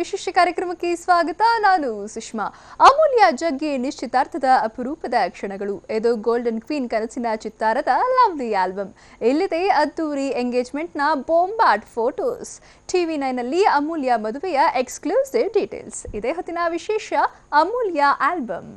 ವಿಶೇಷ ಕಾರ್ಯಕ್ರಮಕ್ಕೆ ಸ್ವಾಗತ. ನಾನು ಸುಷ್ಮಾ. ಅಮೂಲ್ಯ ಜಗ್ಗಿ ನಿಶ್ಚಿತಾರ್ಥದ ಅಪರೂಪದ ಕ್ಷಣಗಳು. ಇದು ಗೋಲ್ಡನ್ ಕ್ವೀನ್ ಕನಸಿನ ಚಿತ್ತಾರದ ಲವ್ಲಿ ಆಲ್ಬಮ್ ಇಲ್ಲಿದೆ ಅದ್ದೂರಿ ಎಂಗೇಜ್ಮೆಂಟ್ನ ಬೊಂಬಾಟ್ ಫೋಟೋಸ್ ಟಿವಿ ನೈನಲ್ಲಿ ಅಮೂಲ್ಯ ಮದುವೆಯ ಎಕ್ಸ್ಕ್ಲೂಸಿವ್ ಡೀಟೇಲ್ಸ್ ಇದೇ ಹೊತ್ತಿನ ವಿಶೇಷ Amulya album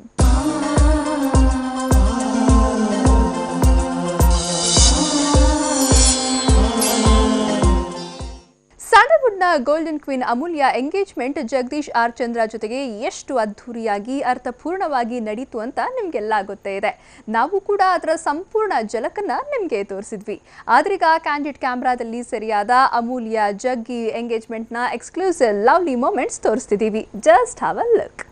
ಸ್ಯಾಂಡಲ್ವುಡ್ನ golden queen Amulya engagement Jagadish R Chandra ಜೊತೆಗೆ ಎಷ್ಟು ಅದ್ಧೂರಿಯಾಗಿ, ಅರ್ಥಪೂರ್ಣವಾಗಿ ನಡೀತು ಅಂತ ನಿಮಗೆಲ್ಲ ಗೊತ್ತೇ ಇದೆ. ನಾವು ಕೂಡ ಅದರ ಸಂಪೂರ್ಣ ಜಲಕನ್ನ ನಿಮಗೆ ತೋರಿಸಿದ್ವಿ. ಆದ್ರೀಗ ಕ್ಯಾಂಡಿಡ್ ಕ್ಯಾಮ್ರಾದಲ್ಲಿ ಸರಿಯಾದ ಅಮೂಲ್ಯ ಜಗ್ಗಿ ಎಂಗೇಜ್ಮೆಂಟ್ನ ಎಕ್ಸ್ಕ್ಲೂಸಿವ್ ಲವ್ಲಿ ಮೂಮೆಂಟ್ಸ್ ತೋರಿಸ್ತಿದ್ದೀವಿ ಜಸ್ಟ್ ಹಾವ್ ಅ ಲುಕ್.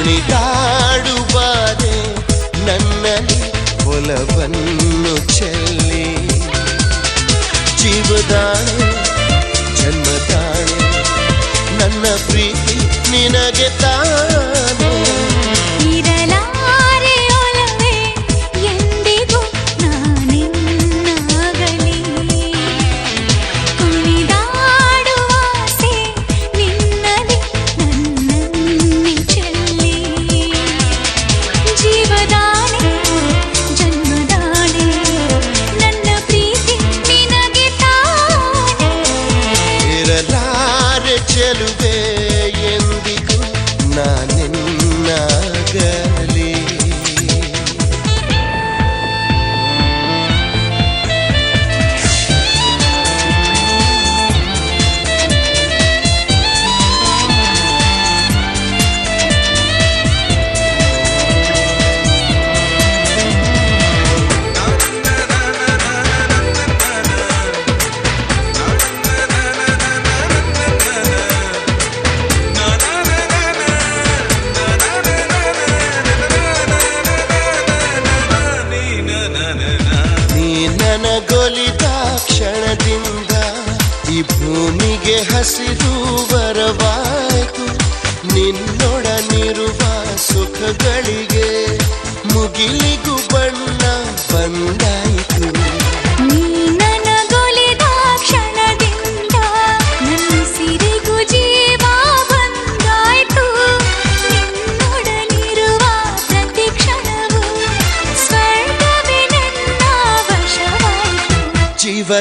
ಕುಣಿದಾಡುವಾರೆ ನನ್ನಲ್ಲಿ ಒಲವನ್ನು ಚೆಲ್ಲಿ. ಜೀವದಾಣೆ ಜನ್ಮದಾಣೆ ನನ್ನ ಪ್ರೀತಿ ನಿನಗೆ ತಾನೇ. ತಾನೇ ಇರಲಾರೆ ನನಗೊಲಿದ ಕ್ಷಣದಿಂದ ಈ ಭೂಮಿಗೆ ಹಸಿರು ಬರವಾಯಿತು. ನಿನ್ನೊಡನಿರುವ ಸುಖಗಳಿಗೆ ಮುಗಿಲಿಗೂ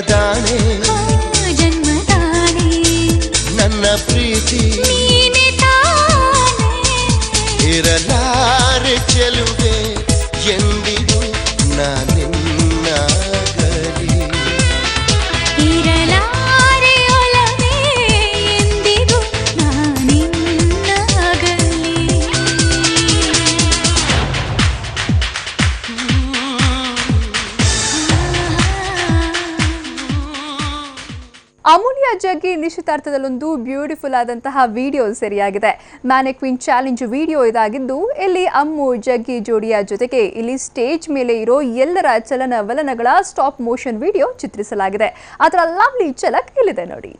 ಜನ್ಮದಾನೆ ಜನ್ಮದಾನೆ ನನ್ನ ಪ್ರೀತಿ ಇರಲಾರೆ ಚೆಲುವೆ ಎಂದಿಗೂ ನಾನು ಜಗ್ಗಿ ನಿಶ್ಚಿತಾರ್ಥದಲ್ಲೊಂದು ಬ್ಯೂಟಿಫುಲ್ ಆದಂತಹ ವಿಡಿಯೋ ಸೆರಿಯಾಗಿದೆ. ಮ್ಯಾನೆ ಕ್ವೀನ್ ಚಾಲೆಂಜ್ ವಿಡಿಯೋ ಇದಾಗಿದ್ದು, ಇಲ್ಲಿ ಅಮ್ಮು, ಜಗ್ಗಿ, ಜೋಡಿಯ ಜೊತೆಗೆ ಇಲ್ಲಿ ಸ್ಟೇಜ್ ಮೇಲೆ ಇರೋ ಎಲ್ಲರ ಚಲನವಲನಗಳ ಸ್ಟಾಪ್ ಮೋಷನ್ ವಿಡಿಯೋ ಚಿತ್ರಿಸಲಾಗಿದೆ. ಅದರ ಲವ್ಲಿ ಚಲಕ್ ಇಲ್ಲಿದೆ ನೋಡಿ.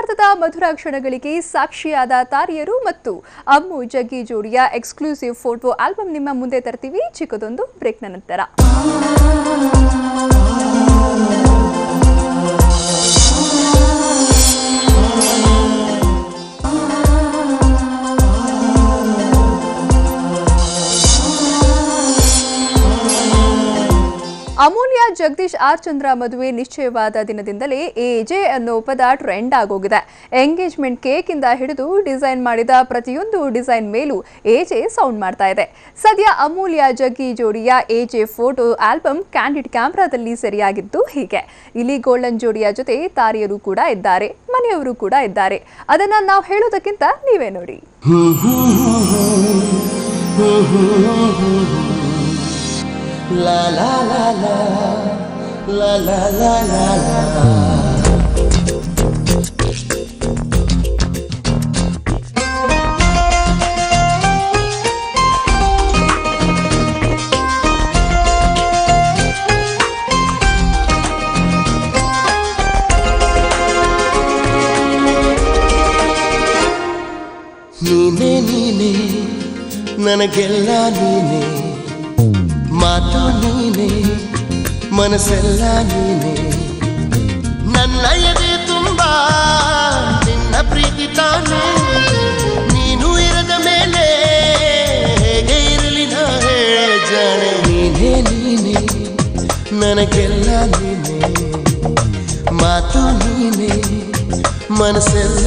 ನಿಶ್ಚಿತಾರ್ಥದ ಮಧುರ ಕ್ಷಣಗಳಿಗೆ ಸಾಕ್ಷಿಯಾದ ತಾರಿಯರು ಮತ್ತು ಅಮ್ಮು ಜಗ್ಗಿ ಜೋಡಿಯ ಎಕ್ಸ್ಕ್ಲೂಸಿವ್ ಫೋಟೋ ಆಲ್ಬಮ್ ನಿಮ್ಮ ಮುಂದೆ ತರ್ತೀವಿ ಚಿಕ್ಕದೊಂದು ಬ್ರೇಕ್ನ ನಂತರ. ಅಮೂಲ್ಯ ಜಗದೀಶ್ ಆರ್ ಚಂದ್ರ ಮದುವೆ ನಿಶ್ಚಯವಾದ ದಿನದಿಂದಲೇ ಎಜೆ ಅನ್ನೋ ಪದ ಟ್ರೆಂಡ್ ಆಗೋಗಿದೆ ಎಂಗೇಜ್ಮೆಂಟ್ ಕೇಕ್ ಇಂದ ಹಿಡಿದು ಡಿಸೈನ್ ಮಾಡಿದ ಪ್ರತಿಯೊಂದು ಡಿಸೈನ್ ಮೇಲೂ ಎಜೆ ಸೌಂಡ್ ಮಾಡ್ತಾ ಇದೆ ಸದ್ಯ ಅಮೂಲ್ಯ ಜಗ್ಗಿ ಜೋಡಿಯ ಎಜೆ ಫೋಟೋ ಆಲ್ಬಮ್ ಕ್ಯಾಂಡಿಡ್ ಕ್ಯಾಮ್ರಾದಲ್ಲಿ ಸೆರೆಯಾಗಿದ್ದು ಹೀಗೆ ಇಲ್ಲಿ ಗೋಲ್ಡನ್ ಜೋಡಿಯ ಜೊತೆ ತಾರಿಯರು ಕೂಡ ಇದ್ದಾರೆ ಮನೆಯವರು ಕೂಡ ಇದ್ದಾರೆ ಅದನ್ನ ನಾವು ಹೇಳೋದಕ್ಕಿಂತ ನೀವೇ ನೋಡಿ La la la la la la la la la ನೀನೇ ನೀನೇ ನನಗೆಲ್ಲ ನೀನೇ ಮಾತು ನೀನೆ, ಮನಸ್ಸೆಲ್ಲ ನೀನೆ. ನನ್ನ ಎದೆ ತುಂಬ, ನಿನ್ನ ಪ್ರೀತಿ ತಾನೆ. ನೀನು ಇರದ ಮೇಲೆ, ಹೇಗೆ ಇರಲಿ ನಾ ಜಾಣೆ ನೀನೇ ನೀನೆ, ನನಗೆಲ್ಲ ನೀನೆ. ಮಾತು ನೀನೆ, ಮನಸ್ಸೆಲ್ಲ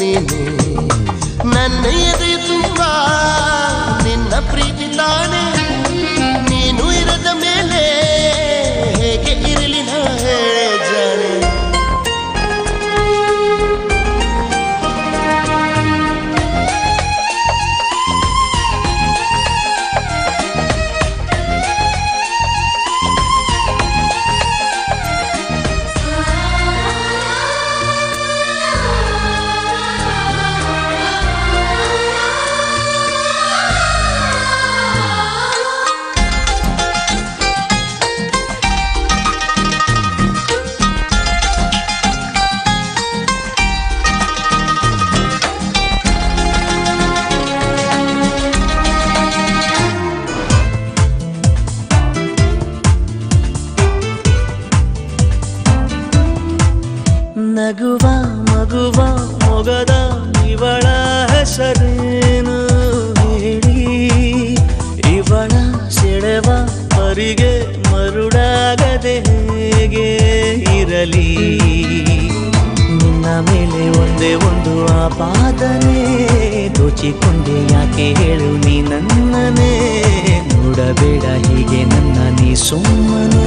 ನೀನೆ. ನನ್ನ ಎದೆ ತುಂಬ, ನಿನ್ನ ಪ್ರೀತಿ ತಾನೆ. ಹೇಗೆ ಇರಲಿ ನಾ ಹೇಳೆ ಮೊಗದ ಇವಳ ಹೆಸರೇನು ಹೇಳಿ. ಇವಳ ಸೆಳೆವ ಪರಿಗೆ ಮರುಡಾಗದೆ ಹೇಗೆ ಇರಲಿ. ನಿನ್ನ ಮೇಲೆ ಒಂದೇ ಒಂದು ಆಪಾದನೆ, ದೋಚಿಕೊಂಡೆ ಯಾಕೆ ಹೇಳು ನೀ ನನ್ನನೇ ನೋಡಬೇಡ ಹೀಗೆ ನನ್ನ ನೀ ಸುಮ್ಮನೆ.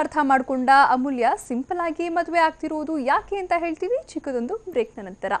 ನಿಶ್ಚಿತಾರ್ಥ ಮಾಡಿಕೊಂಡ ಅಮೂಲ್ಯ ಸಿಂಪಲ್ ಆಗಿ ಮದುವೆ ಆಗ್ತಿರೋದು ಯಾಕೆ ಅಂತ ಹೇಳ್ತೀವಿ ಚಿಕ್ಕದೊಂದು ಬ್ರೇಕ್ನ ನಂತರ.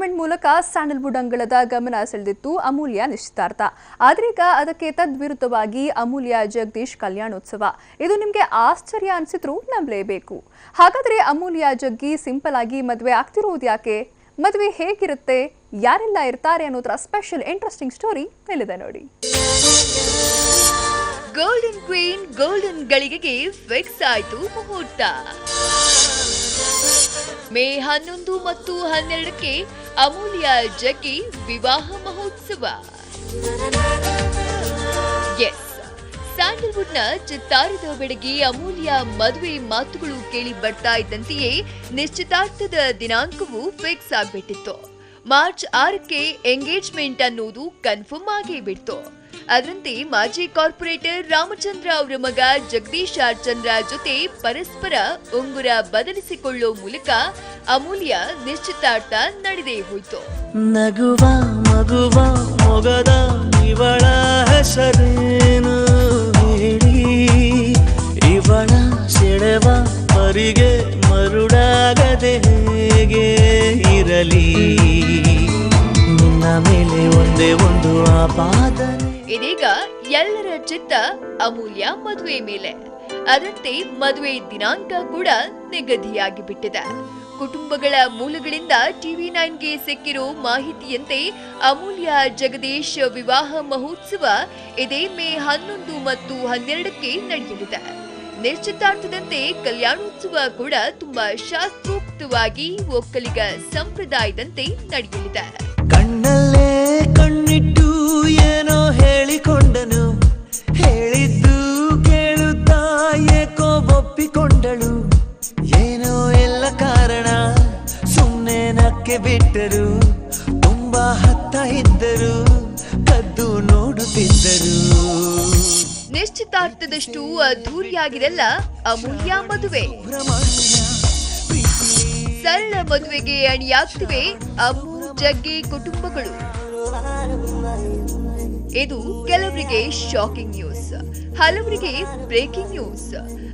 ಎಂಗೇಜ್ಮೆಂಟ್ ಮೂಲಕ ಸ್ಯಾಂಡಲ್ವುಡ್ ಅಂಗಳದ ಗಮನ ಸೆಳೆದಿತ್ತು ಅಮೂಲ್ಯ ನಿಶ್ಚಿತಾರ್ಥ. ಆದ್ರೀಗ ಅದಕ್ಕೆ ತದ್ವಿರುದ್ಧವಾಗಿ ಅಮೂಲ್ಯ ಜಗದೀಶ್ ಕಲ್ಯಾಣೋತ್ಸವ. ಇದು ನಿಮಗೆ ಆಶ್ಚರ್ಯ ಅನಿಸಿದ್ರು ನಂಬಲೇಬೇಕು. ಹಾಗಾದ್ರೆ ಅಮೂಲ್ಯ ಜಗ್ಗಿ ಸಿಂಪಲ್ ಆಗಿ ಮದುವೆ ಆಗ್ತಿರೋದು ಯಾಕೆ? ಮದುವೆ ಹೇಗಿರುತ್ತೆ? ಯಾರೆಲ್ಲ ಇರ್ತಾರೆ ಅನ್ನೋದ್ರ ಸ್ಪೆಷಲ್ ಇಂಟ್ರೆಸ್ಟಿಂಗ್ ಸ್ಟೋರಿ ಮೇಲಿದೆ ನೋಡಿ. ಗೋಲ್ಡನ್ ಕ್ವೀನ್ ಗೋಲ್ಡನ್ ಗಳಿಗೆಗೆ ಫಿಕ್ಸ್ ಆಯ್ತು ಮುಹೂರ್ತ. ಮೇ ಹನ್ನೊಂದು ಮತ್ತು ಹನ್ನೆರಡಕ್ಕೆ ಅಮೂಲ್ಯ ಜಗ್ಗಿ ವಿವಾಹ ಮಹೋತ್ಸವ. ಎಸ್, ಸ್ಯಾಂಡಲ್ವುಡ್ನ ಚಿತ್ತಾರದ ಬೆಡಗಿ ಅಮೂಲ್ಯ ಮದುವೆ ಮಾತುಗಳು ಕೇಳಿ ಬರ್ತಾ ಇದ್ದಂತೆಯೇ ನಿಶ್ಚಿತಾರ್ಥದ ದಿನಾಂಕವು ಫಿಕ್ಸ್ ಆಗ್ಬಿಟ್ಟಿತ್ತು. ಮಾರ್ಚ್ ಆರಕ್ಕೆ ಎಂಗೇಜ್ಮೆಂಟ್ ಅನ್ನೋದು ಕನ್ಫರ್ಮ್ ಆಗೇ ಬಿಡ್ತು. ಅದರಂತೆ ಮಾಜಿ ಕಾರ್ಪೊರೇಟರ್ ರಾಮಚಂದ್ರ ಅವರ ಮಗ ಜಗದೀಶ್ ಚಂದ್ರ ಜೊತೆ ಪರಸ್ಪರ ಉಂಗುರ ಬದಲಿಸಿಕೊಳ್ಳೋ ಮೂಲಕ ಅಮೂಲ್ಯ ನಿಶ್ಚಿತಾರ್ಥ ನಡೆದೇ ಹೋಯಿತು. ನಗುವ, ಮಗುವ ಮೊಗದ ಇವಳ ಹೆಸರೇನು ಹೇಳಿ. ಇವಳ ಸೆಳೆವ ಪರಿಗೆ ಮರುಡಾಗದೆ ಇರಲಿ? ನಿನ್ನ ಮೇಲೆ ಒಂದೇ ಒಂದು ಆಪಾದನೆ ಇದೀಗ ಎಲ್ಲರ ಚಿತ್ತ ಅಮೂಲ್ಯ ಮದುವೆ ಮೇಲೆ. ಅದರಂತೆ ಮದುವೆ ದಿನಾಂಕ ಕೂಡ ನಿಗದಿಯಾಗಿ ಬಿಟ್ಟಿದೆ ಕುಟುಂಬಗಳ ಮೂಲಗಳಿಂದ ಟಿವಿ ನೈನ್ಗೆ ಸಿಕ್ಕಿರೋ ಮಾಹಿತಿಯಂತೆ ಅಮೂಲ್ಯ ಜಗದೀಶ್ ವಿವಾಹ ಮಹೋತ್ಸವ ಇದೇ ಮೇ ಹನ್ನೊಂದು ಮತ್ತು ಹನ್ನೆರಡಕ್ಕೆ ನಡೆಯಲಿದೆ. ನಿಶ್ಚಿತಾರ್ಥದಂತೆ ಕಲ್ಯಾಣೋತ್ಸವ ಕೂಡ ತುಂಬಾ ಶಾಸ್ತ್ರೋಕ್ತವಾಗಿ ಒಕ್ಕಲಿಗ ಸಂಪ್ರದಾಯದಂತೆ ನಡೆಯಲಿದೆ. ಹೇಳಿಕೊಂಡನು. ಹೇಳಿದ್ದು ಕೇಳುತ್ತಾ ಏಕೋ ಒಪ್ಪಿಕೊಂಡಳು ಏನೋ ಎಲ್ಲ ಕಾರಣ ಸುಮ್ಮನೆ ನಕ್ಕೆ ಬಿಟ್ಟರು. ತುಂಬಾ ಹತ್ತ ಇದ್ದರು, ಕದ್ದು ನೋಡುತ್ತಿದ್ದರು. ನಿಶ್ಚಿತಾರ್ಥದಷ್ಟು ಅದ್ಧೂರಿಯಾಗಿರಲ್ಲ ಅಮೂಲ್ಯ ಮದುವೆ. ಸರಳ ಮದುವೆಗೆ ಅಣಿಯಾಗ್ತಿವೆ ಅಮ್ಮು ಜಗ್ಗಿ ಕುಟುಂಬಗಳು. ಇದು ಕೆಲವರಿಗೆ ಶಾಕಿಂಗ್ ನ್ಯೂಸ್ ಹಲವರಿಗೆ ಬ್ರೇಕಿಂಗ್ ನ್ಯೂಸ್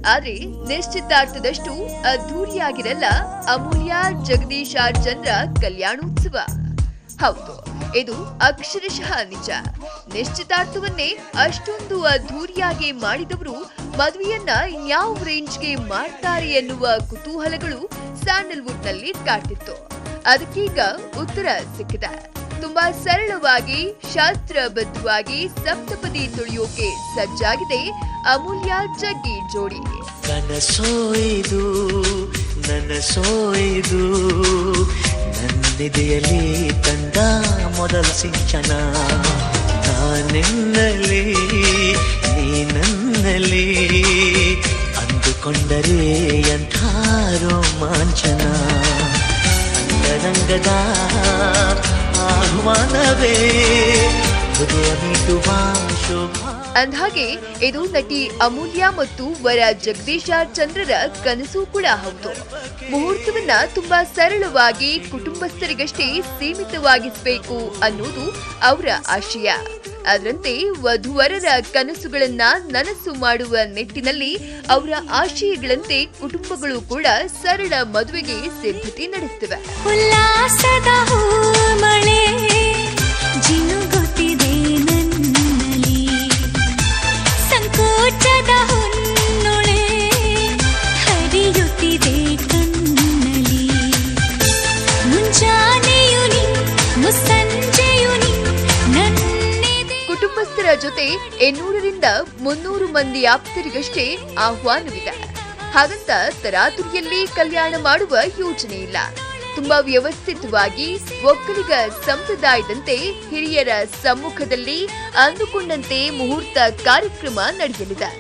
ಆದ್ರೆ ನಿಶ್ಚಿತಾರ್ಥದಷ್ಟು ಅದ್ಧೂರಿಯಾಗಿರಲ್ಲ ಅಮೂಲ್ಯ ಜಗದೀಶಾರ್ ಚಂದ್ರ ಕಲ್ಯಾಣೋತ್ಸವ. ಹೌದು, ಇದು ಅಕ್ಷರಶಃ ನಿಜ. ನಿಶ್ಚಿತಾರ್ಥವನ್ನೇ ಅಷ್ಟೊಂದು ಅದ್ಧೂರಿಯಾಗಿ ಮಾಡಿದವರು ಮದುವೆಯನ್ನ ಯಾವ ರೇಂಜ್ಗೆ ಮಾಡ್ತಾರೆ ಎನ್ನುವ ಕುತೂಹಲಗಳು ಸ್ಯಾಂಡಲ್ವುಡ್ನಲ್ಲಿ ಕಾಡ್ತಿತ್ತು. ಅದಕ್ಕೀಗ ಉತ್ತರ ಸಿಕ್ಕಿದೆ. ತುಂಬಾ ಸರಳವಾಗಿ, ಶಾಸ್ತ್ರಬದ್ಧವಾಗಿ ಸಪ್ತಪದಿ ತುಳಿಯೋಕೆ ಸಜ್ಜಾಗಿದೆ ಅಮೂಲ್ಯ ಜಗ್ಗಿ ಜೋಡಿ. ಕನಸೋಯ್ದು ನನಸೋಯ್ದು ನನ್ನಿದೆಯಲ್ಲಿ ತಂದ ಮೊದಲ ಸಿಂಚನ. ನಾನೆನ್ನಲಿ ನೀ ನನ್ನಲ್ಲಿ ಅಂದುಕೊಂಡರೆ ಎಂಥ ರೋಮಾಂಚನ. ಅಂತರಂಗದ ಶೋಭಾ ಅಂದ್ಹಾಗೆ ಇದು ನಟಿ ಅಮೂಲ್ಯ ಮತ್ತು ವರ ಜಗದೀಶ ಚಂದ್ರರ ಕನಸು ಕೂಡ ಹೌದು. ಮುಹೂರ್ತವನ್ನ ತುಂಬಾ ಸರಳವಾಗಿ ಕುಟುಂಬಸ್ಥರಿಗಷ್ಟೇ ಸೀಮಿತವಾಗಿಸಬೇಕು ಅನ್ನೋದು ಅವರ ಆಶಯ. ಅದರಂತೆ ವಧುವರರ ಕನಸುಗಳನ್ನ ನನಸು ಮಾಡುವ ನಿಟ್ಟಿನಲ್ಲಿ ಅವರ ಆಶಯಗಳಂತೆ ಕುಟುಂಬಗಳು ಕೂಡ ಸರಳ ಮದುವೆಗೆ ಸಿದ್ಧತೆ ನಡೆಸುತ್ತಿವೆ. ಮುನ್ನೂರು ಮಂದಿ ಆಪ್ತರಿಗಷ್ಟೇ ಆಹ್ವಾನವಿದೆ. ಹಾಗಂತ ತರಾತುರಿಯಲ್ಲಿ ಕಲ್ಯಾಣ ಮಾಡುವ ಯೋಜನೆ ಇಲ್ಲ. ತುಂಬಾ ವ್ಯವಸ್ಥಿತವಾಗಿ ಒಕ್ಕಲಿಗ ಸಂಪ್ರದಾಯದಂತೆ ಹಿರಿಯರ ಸಮ್ಮುಖದಲ್ಲಿ ಅಂದುಕೊಂಡಂತೆ ಮುಹೂರ್ತ ಕಾರ್ಯಕ್ರಮ ನಡೆಯಲಿದೆ.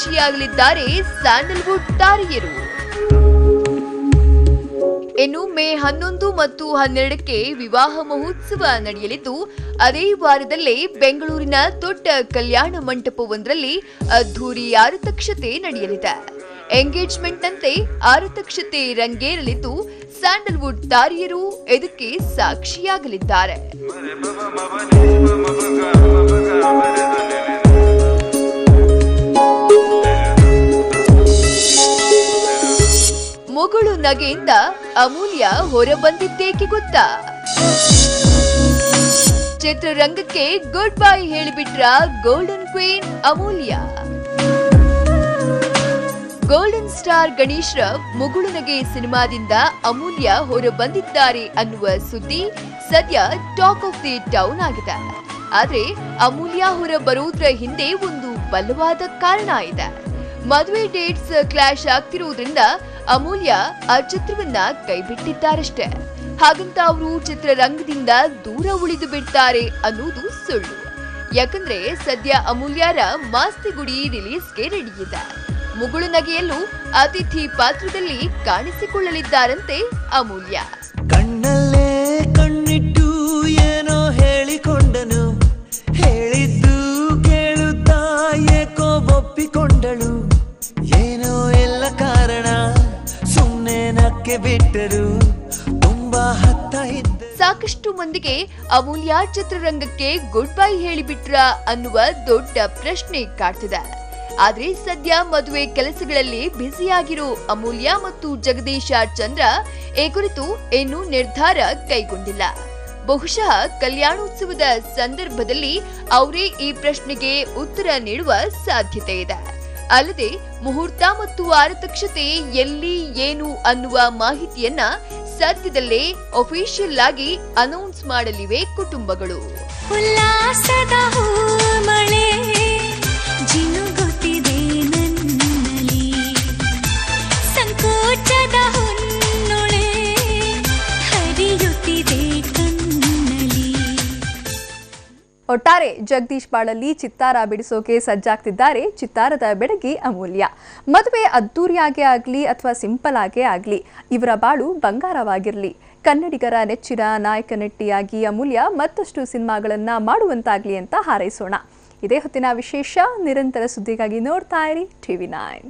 ಸಾಕ್ಷಿಯಾಗಲಿದ್ದಾರೆ ಸ್ಯಾಂಡಲ್ವುಡ್ ತಾರೆಯರು ಇನ್ನು ಮೇ ಹನ್ನೊಂದು ಮತ್ತು ಹನ್ನೆರಡಕ್ಕೆ ವಿವಾಹ ಮಹೋತ್ಸವ ನಡೆಯಲಿದ್ದು, ಅದೇ ವಾರದಲ್ಲೇ ಬೆಂಗಳೂರಿನ ದೊಡ್ಡ ಕಲ್ಯಾಣ ಮಂಟಪವೊಂದರಲ್ಲಿ ಅದ್ಧೂರಿ ಆರತಕ್ಷತೆ ನಡೆಯಲಿದೆ. ಎಂಗೇಜ್ಮೆಂಟ್ನಂತೆ ಆರತಕ್ಷತೆ ರಂಗೇರಲಿದ್ದು, ಸ್ಯಾಂಡಲ್ವುಡ್ ತಾರಿಯರು ಇದಕ್ಕೆ ಸಾಕ್ಷಿಯಾಗಲಿದ್ದಾರೆ. ಮುಗುಳು ನಗೆಯಿಂದ ಅಮೂಲ್ಯ ಹೊರಬಂದಿದ್ದೇಕೆ ಗೊತ್ತಾ? ಚಿತ್ರರಂಗಕ್ಕೆ good bye ಹೇಳಿಬಿಟ್ರ golden queen Amulya. Golden star ಗಣೇಶ್ರ ಮುಗುಳು ನಗೆ ಸಿನಿಮಾದಿಂದ ಅಮೂಲ್ಯ ಹೊರಬಂದಿದ್ದಾರೆ ಅನ್ನುವ ಸುದ್ದಿ ಸದ್ಯ ಟಾಕ್ ಆಫ್ ದಿ ಟೌನ್ ಆಗಿದೆ. ಆದರೆ ಅಮೂಲ್ಯ ಹೊರ ಬರೋದ್ರ ಹಿಂದೆ ಒಂದು ಬಲವಾದ ಕಾರಣ ಇದೆ. ಮದುವೆ ಡೇಟ್ಸ್ ಕ್ಲಾಶ್ ಆಗ್ತಿರುವುದರಿಂದ ಅಮೂಲ್ಯ ಆ ಚಿತ್ರವನ್ನ ಕೈಬಿಟ್ಟಿದ್ದಾರಷ್ಟೇ. ಹಾಗಂತ ಅವರು ಚಿತ್ರರಂಗದಿಂದ ದೂರ ಉಳಿದು ಬಿಡ್ತಾರೆ ಅನ್ನೋದು ಸುಳ್ಳು. ಯಾಕಂದ್ರೆ ಸದ್ಯ ಅಮೂಲ್ಯರ ಮಾಸ್ತಿಗುಡಿ ರಿಲೀಸ್ಗೆ ರೆಡಿ ಇದೆ. ಮುಗುಳು ನಗೆಯಲ್ಲೂ ಅತಿಥಿ ಪಾತ್ರದಲ್ಲಿ ಕಾಣಿಸಿಕೊಳ್ಳಲಿದ್ದಾರಂತೆ ಅಮೂಲ್ಯ. ಕಣ್ಣಲ್ಲೇ ಕಣ್ಣಿಟ್ಟು ಏನೋ ಹೇಳಿಕೊಂಡನು. ಹೇಳಿದ್ದು ಕೇಳುತ್ತಾ ಏಕೋ ಒಪ್ಪಿಕೊಂಡಳು. ಬಿಟ್ಟರು. ತುಂಬಾ ಹತ್ತ ಸಾಕಷ್ಟು ಮಂದಿಗೆ ಅಮೂಲ್ಯ ಚಿತ್ರರಂಗಕ್ಕೆ ಗುಡ್ ಬೈ ಹೇಳಿಬಿಟ್ರ ಅನ್ನುವ ದೊಡ್ಡ ಪ್ರಶ್ನೆ ಕಾಡ್ತಿದೆ. ಆದ್ರೆ ಸದ್ಯ ಮದುವೆ ಕೆಲಸಗಳಲ್ಲಿ ಬ್ಯುಸಿಯಾಗಿರೋ ಅಮೂಲ್ಯ ಮತ್ತು ಜಗದೀಶ ಚಂದ್ರ ಈ ಕುರಿತು ಇನ್ನೂ ನಿರ್ಧಾರ ಕೈಗೊಂಡಿಲ್ಲ. ಬಹುಶಃ ಕಲ್ಯಾಣೋತ್ಸವದ ಸಂದರ್ಭದಲ್ಲಿ ಅವರೇ ಈ ಪ್ರಶ್ನೆಗೆ ಉತ್ತರ ನೀಡುವ ಸಾಧ್ಯತೆ ಇದೆ. ಅಲ್ಲದೆ ಮುಹೂರ್ತ ಮತ್ತು ಆರತಕ್ಷತೆ ಎಲ್ಲಿ, ಏನು ಅನ್ನುವ ಮಾಹಿತಿಯನ್ನ ಸದ್ಯದಲ್ಲೇ ಅಫಿಷಿಯಲ್ ಆಗಿ ಅನೌನ್ಸ್ ಮಾಡಲಿವೆ ಕುಟುಂಬಗಳು. ಉಲ್ಲಾಸದ ಮಳೆ ಒಟ್ಟಾರೆ ಜಗದೀಶ್ ಬಾಳಲ್ಲಿ ಚಿತ್ತಾರ ಬಿಡಿಸೋಕೆ ಸಜ್ಜಾಗ್ತಿದ್ದಾರೆ. ಚಿತ್ತಾರದ ಬೆಡಗಿ ಅಮೂಲ್ಯ. ಮದುವೆ ಅದ್ದೂರಿಯಾಗೇ ಆಗಲಿ ಅಥವಾ ಸಿಂಪಲ್ ಆಗೇ ಆಗಲಿ, ಇವರ ಬಾಳು ಬಂಗಾರವಾಗಿರಲಿ. ಕನ್ನಡಿಗರ ನೆಚ್ಚಿನ ನಾಯಕ ನಟಿಯಾಗಿ ಅಮೂಲ್ಯ ಮತ್ತಷ್ಟು ಸಿನಿಮಾಗಳನ್ನ ಮಾಡುವಂತಾಗ್ಲಿ ಅಂತ ಹಾರೈಸೋಣ. ಇದೇ ಹೊತ್ತಿನ ವಿಶೇಷ, ನಿರಂತರ ಸುದ್ದಿಗಾಗಿ ನೋಡ್ತಾ ಇರಿ ಟಿವಿ ನೈನ್.